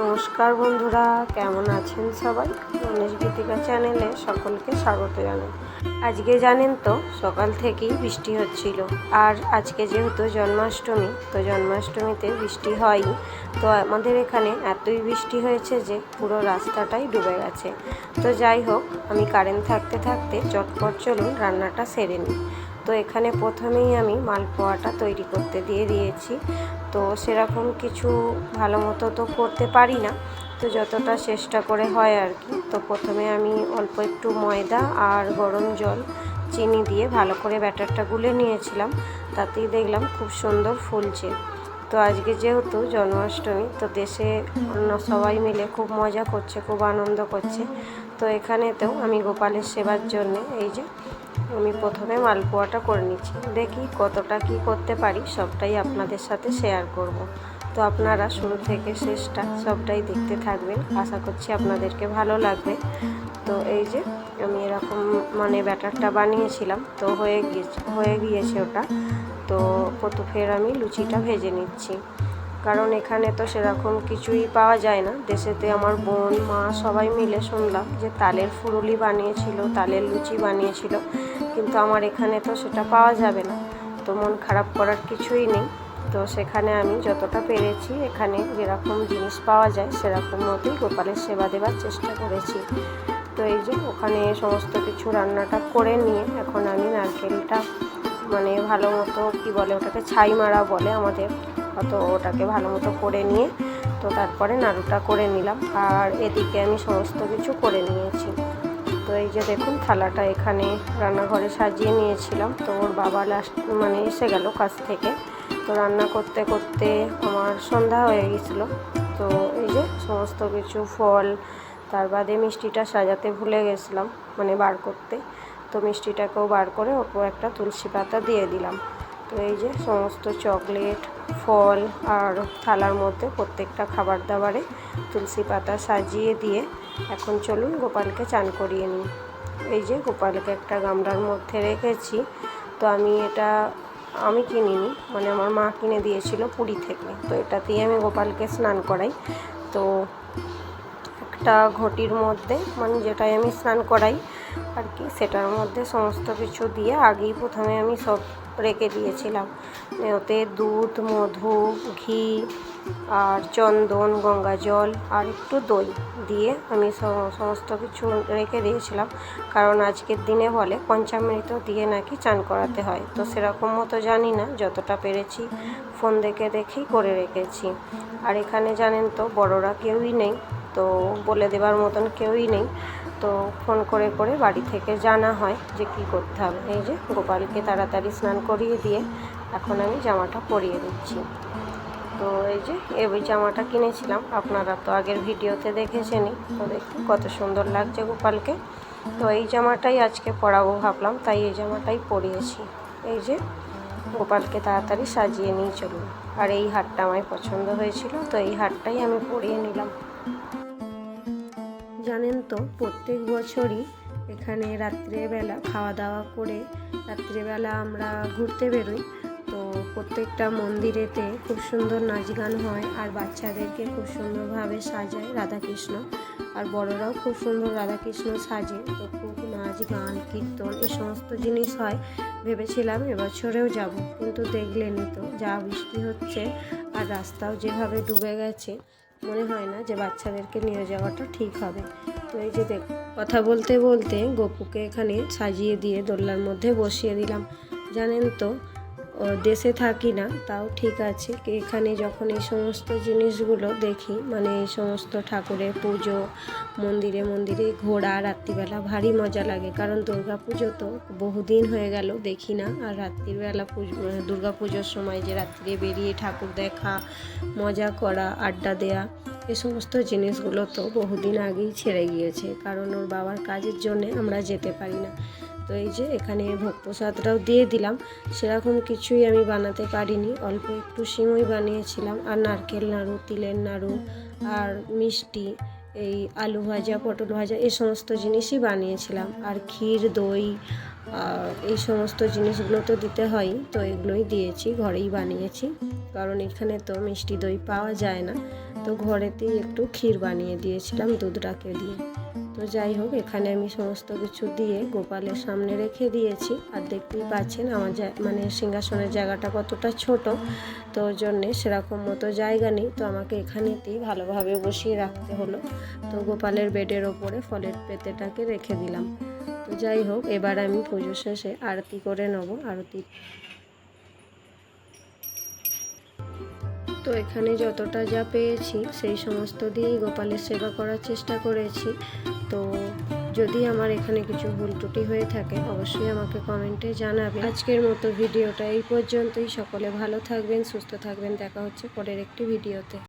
নমস্কার বন্ধুরা, কেমন আছেন সবাই? গণেশ গীতিকা চ্যানেলে সকলকে স্বাগত জানাই। আজকে জানেন তো, সকাল থেকেই বৃষ্টি হচ্ছিল। আর আজকে যেহেতু জন্মাষ্টমী, তো জন্মাষ্টমীতে বৃষ্টি হয়ই তো আমাদের এখানে এতই বৃষ্টি হয়েছে যে পুরো রাস্তাটাই ডুবে গেছে। তো যাই হোক, আমি কারেন্ট থাকতে থাকতে চটপট চলুন রান্নাটা সেরে নিই। তো এখানে প্রথমেই আমি মালপোয়াটা তৈরি করতে দিয়ে দিয়েছি। তো সেরকম কিছু ভালো মতো তো করতে পারি না, তো যতটা চেষ্টা করে হয় আর কি। তো প্রথমে আমি অল্প একটু ময়দা আর গরম জল, চিনি দিয়ে ভালো করে ব্যাটারটা গুলে নিয়েছিলাম। তাতেই দেখলাম খুব সুন্দর ফুলছে। তো আজকে যেহেতু জন্মাষ্টমী, তো দেশে অন্য সবাই মিলে খুব মজা করছে, খুব আনন্দ করছে। তো এখানেতেও আমি গোপালের সেবার জন্য এই যে আমি প্রথমে মালপোয়াটা করে নিচ্ছি। দেখি কতটা কি করতে পারি, সবটাই আপনাদের সাথে শেয়ার করব। তো আপনারা শুরু থেকে শেষটা সবটাই দেখতে থাকবেন। আশা করছি আপনাদেরকে ভালো লাগবে। তো এই যে আমি এরকম মানে ব্যাটারটা বানিয়েছিলাম, তো হয়ে গিয়েছে হয়ে গিয়েছে ওটা। তো ফের আমি লুচিটা ভেজে নিচ্ছি। কারণ এখানে তো সেরকম কিছুই পাওয়া যায় না। দেশেতে আমার বোন, মা সবাই মিলে শুনলাম যে তালের ফুরুলি বানিয়েছিল, তালের লুচি বানিয়েছিল। কিন্তু আমার এখানে তো সেটা পাওয়া যাবে না। তো মন খারাপ করার কিছুই নেই। তো সেখানে আমি যতটা পেরেছি এখানে যেরকম জিনিস পাওয়া যায়, সেরকম মতোই গোপালের সেবা দেওয়ার চেষ্টা করেছি। তো এই যে ওখানে সমস্ত কিছু রান্নাটা করে নিয়ে এখন আমি নারকেলটা মানে ভালো মতো কী বলে ওটাকে ছাই মারা বলে আমাদের তো ওটাকে ভালো মতো করে নিয়ে, তো তারপরে নাড়ুটা করে নিলাম। আর এদিকে আমি সমস্ত কিছু করে নিয়েছি। তো এই যে দেখুন, থালাটা এখানে রান্নাঘরে সাজিয়ে নিয়েছিলাম। তো ওর বাবা লাস্ট মানে এসে গেল কাছ থেকে। তো রান্না করতে করতে আমার সন্ধ্যা হয়ে গেছিল। তো এই যে সমস্ত কিছু ফল, তার বাদে মিষ্টিটা সাজাতে ভুলে গেছিলাম মানে বার করতে। তো মিষ্টিটাকেও বার করে ওপর একটা তুলসী পাতা দিয়ে দিলাম। তো এই যে সমস্ত চকলেট, ফল আর থালার মধ্যে প্রত্যেকটা খাবার দাবারে তুলসী পাতা সাজিয়ে দিয়ে এখন চলুন গোপালকে চান করিয়ে নিই। এই যে গোপালকে একটা গামলার মধ্যে রেখেছি, তো আমি এটা, আমি কিনিনি মানে আমার মা কিনে দিয়েছিল পুরী থেকে, তো এটাতেই আমি গোপালকে স্নান করাই। তো একটা ঘটির মধ্যে মানে যেটাই আমি স্নান করাই আর কি, সেটার মধ্যে সমস্ত কিছু দিয়ে আগেই প্রথমে আমি সব রেখে দিয়েছিলাম। ওতে দুধ, মধু, ঘি আর চন্দন, গঙ্গা জল আর একটু দই দিয়ে আমি সমস্ত কিছু রেখে দিয়েছিলাম। কারণ আজকের দিনে বলে পঞ্চামৃত দিয়ে নাকি চান করাতে হয়। তো সেরকম মতো জানি না, যতটা পেরেছি ফোন দেখে দেখেই করে রেখেছি। আর এখানে জানেন তো, বড়রা কেউই নেই। তো বলে দেবার মতন কেউই নেই। তো ফোন করে করে বাড়ি থেকে জানা হয় যে কি করতে হবে। এই যে গোপালকে তাড়াতাড়ি স্নান করিয়ে দিয়ে এখন আমি জামাটা পরিয়ে দিচ্ছি। তো এই যে এই জামাটা কিনেছিলাম। আপনারা তো আগের ভিডিওতে দেখেছেনই। তো দেখুন কত সুন্দর লাগছে গোপালকে। তো এই জামাটাই আজকে পরাবো ভাবলাম, তাই এই জামাটাই পরিয়েছি। এই যে গোপালকে তাড়াতাড়ি সাজিয়ে নিয়ে চলুন। আর এই হারটা আমায় পছন্দ হয়েছিল, তো এই হারটাই আমি পরিয়ে নিলাম। জানেন তো, প্রত্যেক বছরই এখানে রাত্রেবেলা খাওয়া দাওয়া করে রাত্রেবেলা আমরা ঘুরতে বেরোই। তো প্রত্যেকটা মন্দিরেতে খুব সুন্দর নাচ গান হয় আর বাচ্চাদেরকে খুব সুন্দরভাবে সাজায় রাধাকৃষ্ণ। আর বড়রাও খুব সুন্দর রাধাকৃষ্ণ সাজে। তো খুব নাচ গান কীর্তন এই সমস্ত জিনিস হয়। ভেবেছিলাম এবছরেও যাব, কিন্তু দেখলেনই তো, যা বৃষ্টি হচ্ছে আর রাস্তাও যেভাবে ডুবে গেছে মনে হয় না যে বাচ্চাদেরকে নিয়ে যাওয়াটা ঠিক হবে। তো এই যে দেখ, কথা বলতে বলতে গপুকে এখানে সাজিয়ে দিয়ে দোল্লার মধ্যে বসিয়ে দিলাম। জানেন তো দেশে থাকি না, তাও ঠিক আছে। এখানে যখন এই সমস্ত জিনিসগুলো দেখি মানে এই সমস্ত ঠাকুরের পুজো, মন্দিরে মন্দিরে ঘোরা রাত্রিবেলা ভারী মজা লাগে। কারণ দুর্গা পুজো তো বহুদিন হয়ে গেল, দেখি না। আর রাত্রিবেলা পুজো দুর্গা পুজোর সময় যে রাত্রে বেরিয়ে ঠাকুর দেখা, মজা করা, আড্ডা দেয়া, এ সমস্ত জিনিসগুলো তো বহুদিন আগেই ছেড়ে গিয়েছে। কারণ ওর বাবার কাজের জন্যে আমরা যেতে পারি না। তো এই যে এখানে ভোগ প্রসাদটাও দিয়ে দিলাম। সেরকম কিছুই আমি বানাতে পারিনি। অল্প একটু সিমই বানিয়েছিলাম। আর নারকেল নাড়ু, তিলের নাড়ু, আর মিষ্টি, এই আলু ভাজা, পটল ভাজা, এই সমস্ত জিনিসই বানিয়েছিলাম। আর ক্ষীর, দই এই সমস্ত জিনিসগুলো তো দিতে হয়। তো এগুলোই দিয়েছি, ঘরেই বানিয়েছি। কারণ এখানে তো মিষ্টি দই পাওয়া যায় না। তো ঘরেতেই একটু ক্ষীর বানিয়ে দিয়েছিলাম দুধটাকে দিয়ে। তো যাই হোক, এখানে আমি সমস্ত কিছু দিয়ে গোপালের সামনে রেখে দিয়েছি। আর দেখতেই পাচ্ছেন আমার মানে সিংহাসনের জায়গাটা কতটা ছোট, তো ওর জন্যে সেরকম মতো জায়গা নেই। তো আমাকে এখানেতেই ভালোভাবে বসিয়ে রাখতে হলো। তো গোপালের বেডের ওপরে ফলের পেতেটাকে রেখে দিলাম। তো যাই হোক, এবার আমি পুজো শেষে আরতি করে নেব। আরতি তো এখানে যতটা যা পেয়েছি, সেই সমস্ত দিয়েই গোপালের সেবা করার চেষ্টা করেছি। তো যদি আমার এখানে কিছু ভুল ত্রুটি হয়ে থাকে, অবশ্যই আমাকে কমেন্টে জানাবে। আজকের মতো ভিডিওটা এই পর্যন্তই। সকলে ভালো থাকবেন, সুস্থ থাকবেন। দেখা হচ্ছে পরের একটি ভিডিওতে।